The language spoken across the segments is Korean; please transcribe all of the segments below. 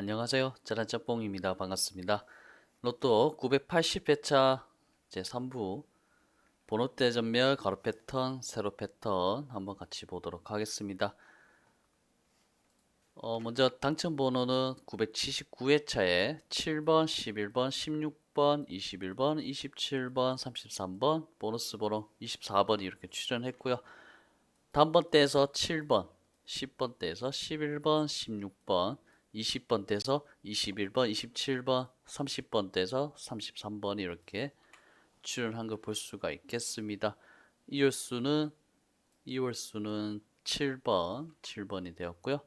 안녕하세요. 짜란짬뽕입니다. 반갑습니다. 로또 980회차 제3부 번호대 전멸 가로 패턴, 세로 패턴 한번 같이 보도록 하겠습니다. 어, 먼저 당첨 번호는 979회차에 7번, 11번, 16번, 21번, 27번, 33번, 보너스 번호 24번이 이렇게 출연했고요. 단번대에서 7번, 10번대에서 11번, 16번, 20번대에서 21번, 27번, 30번대에서 33번이 이렇게 출연한 걸볼 수가 있겠습니다. 이월수는 이월수는 7번, 7번이 되었고요.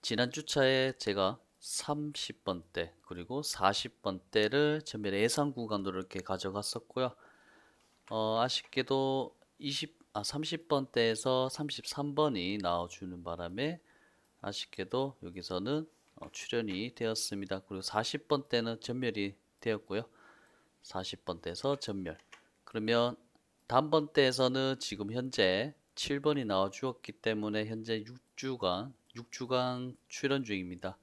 지난 주차에 제가 30번대 그리고 40번대를 전멸 예상 구간으로 이렇게 가져갔었고요. 어, 아쉽게도 20, 아, 30번대에서 33번이 나와주는 바람에 아쉽게도 여기서는 어, 출연이 되었습니다. 그리고 40번대는 전멸이 되었고요. 40번대에서 전멸. 그러면 단번대에서는 지금 현재 7번이 나와 주었기 때문에 현재 6주간 6주간 출연 중입니다.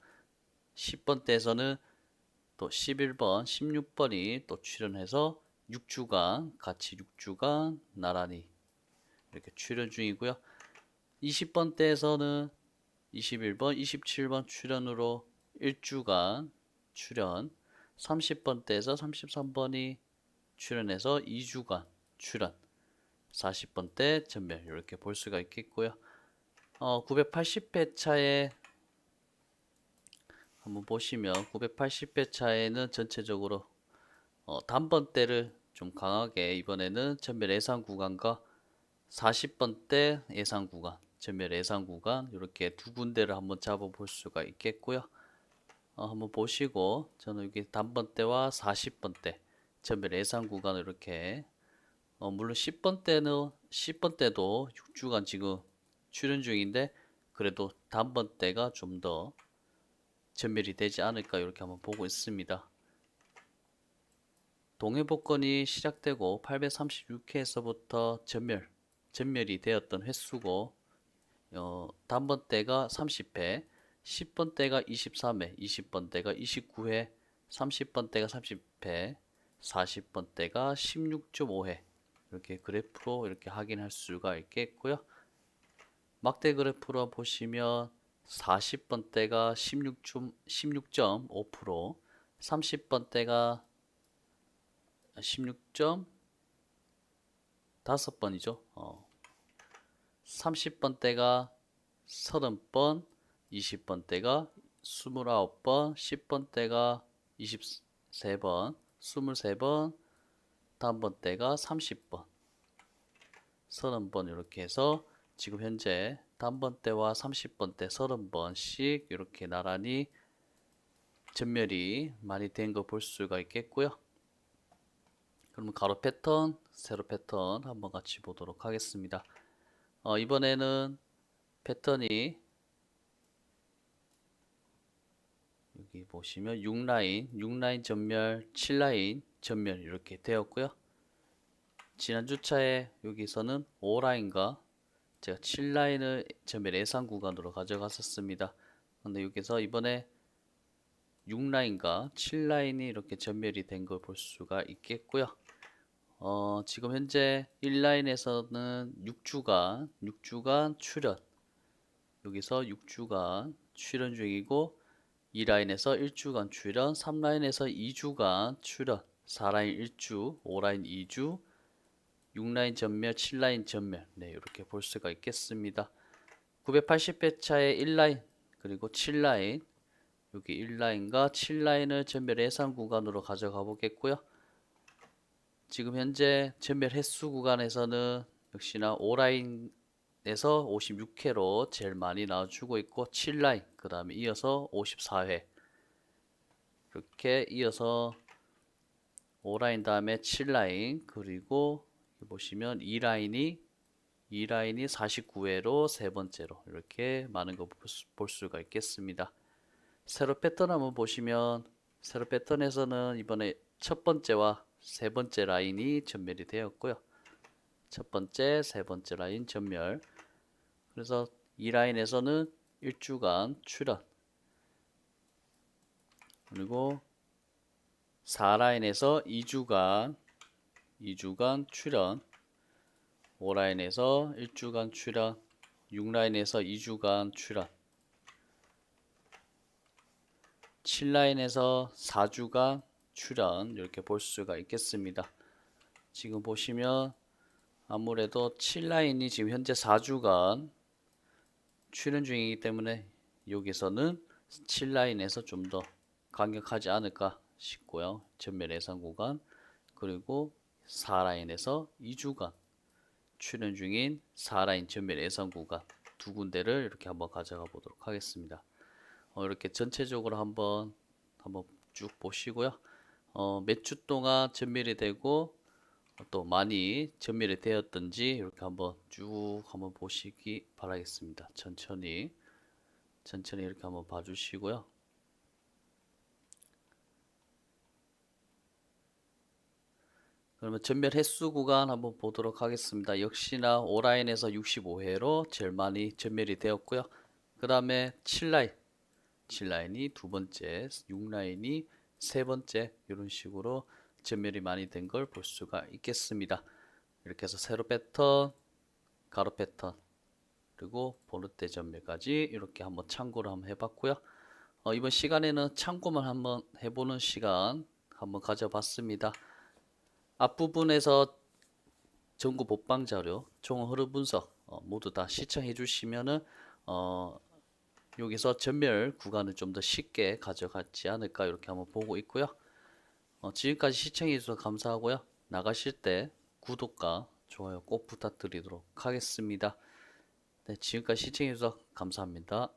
10번대에서는 또 11번, 16번이 또 출연해서 6주간 같이 6주간 나란히 이렇게 출연 중이고요. 20번대에서는 21번, 27번 출연으로 1주간 출연 30번대에서 33번이 출연해서 2주간 출연 40번대 전멸 이렇게 볼 수가 있겠고요. 어, 980회 차에 한번 보시면 980회 차에는 전체적으로 어, 단번대를 좀 강하게 이번에는 전멸 예상 구간과 40번대 예상 구간, 전멸 예상 구간 이렇게 두 군데를 한번 잡아 볼 수가 있겠고요. 어, 한번 보시고 저는 여기 단번대와 40번대 전멸 예상 구간을 이렇게 어, 물론 10번대는 10번대도 6주간 지금 출연 중인데 그래도 단번대가 좀 더 전멸이 되지 않을까 이렇게 한번 보고 있습니다. 동해복권이 시작되고 836회에서부터 전멸, 전멸이 되었던 횟수고 어, 단번대가 30회, 10번대가 23회, 20번대가 29회, 30번대가 30회, 40번대가 16.5회 이렇게 그래프로 이렇게 확인할 수가 있겠고요. 막대 그래프로 보시면 40번대가 16점, 16.5%, 30번대가 16.5번이죠. 어. 30번대가 30번, 20번대가 29번, 10번대가 23번, 23번, 다음번대가 30번, 30번 이렇게 해서 지금 현재 단번대와 30번대 30번씩 이렇게 나란히 전멸이 많이 된 거 볼 수가 있겠고요. 그러면 가로 패턴, 세로 패턴 한번 같이 보도록 하겠습니다. 어, 이번에는 패턴이 여기 보시면 6라인, 6라인 전멸, 7라인 전멸 이렇게 되었고요. 지난 주차에 여기서는 5라인과 제가 7라인을 전멸 예상 구간으로 가져갔었습니다. 근데 여기서 이번에 6라인과 7라인이 이렇게 전멸이 된 걸 볼 수가 있겠고요. 어, 지금 현재 1라인에서는 6주간, 6주간 출연. 여기서 6주간 출연 중이고 2라인에서 1주간 출연, 3라인에서 2주간 출연, 4라인 1주, 5라인 2주, 6라인 전멸, 7라인 전멸. 네, 이렇게 볼 수가 있겠습니다. 980회차에 1라인, 그리고 7라인, 여기 1라인과 7라인을 전멸 예상 구간으로 가져가 보겠고요. 지금 현재 전멸 횟수 구간에서는 역시나 5라인에서 56회로 제일 많이 나와주고 있고 7라인, 그 다음에 이어서 54회. 이렇게 이어서 5라인 다음에 7라인, 그리고 보시면 2라인이 2라인이 49회로 세 번째로 이렇게 많은 거 볼 수가 있겠습니다. 세로 패턴 한번 보시면 세로 패턴에서는 이번에 첫 번째와 세 번째 라인이 전멸이 되었고요. 첫 번째, 세 번째 라인 전멸. 그래서 이 라인에서는 1주간 출연, 그리고 4라인에서 2주간 2주간 출현 5라인에서 1주간 출현 6라인에서 2주간 출현 7라인에서 4주간 출현 이렇게 볼 수가 있겠습니다. 지금 보시면 아무래도 7라인이 지금 현재 4주간 출현 중이기 때문에 여기서는 7라인에서 좀 더 강력하지 않을까 싶고요. 전멸 예상 구간 그리고 4라인에서 2주간 출현 중인 4라인 전멸 예상 구간 두 군데를 이렇게 한번 가져가 보도록 하겠습니다. 어, 이렇게 전체적으로 한번 한번 쭉 보시고요. 어, 몇 주 동안 전멸이 되고 또 많이 전멸이 되었던지 이렇게 한번 쭉 한번 보시기 바라겠습니다. 천천히 천천히 이렇게 한번 봐주시고요. 그러면 전멸 횟수 구간 한번 보도록 하겠습니다. 역시나 5라인에서 65회로 제일 많이 전멸이 되었고요. 그 다음에 7라인 7라인이 두 번째, 6라인이 세 번째 이런 식으로 전멸이 많이 된 걸 볼 수가 있겠습니다. 이렇게 해서 세로 패턴, 가로 패턴, 그리고 보르테 전멸까지 이렇게 한번 참고를 한번 해봤고요. 어, 이번 시간에는 참고만 한번 해보는 시간 한번 가져봤습니다. 앞부분에서 전구 복방 자료, 총 흐름 분석 어, 모두 다 시청해 주시면은 어, 여기서 전멸 구간을 좀 더 쉽게 가져갔지 않을까 이렇게 한번 보고 있고요. 어, 지금까지 시청해 주셔서 감사하고요. 나가실 때 구독과 좋아요 꼭 부탁드리도록 하겠습니다. 네, 지금까지 시청해 주셔서 감사합니다.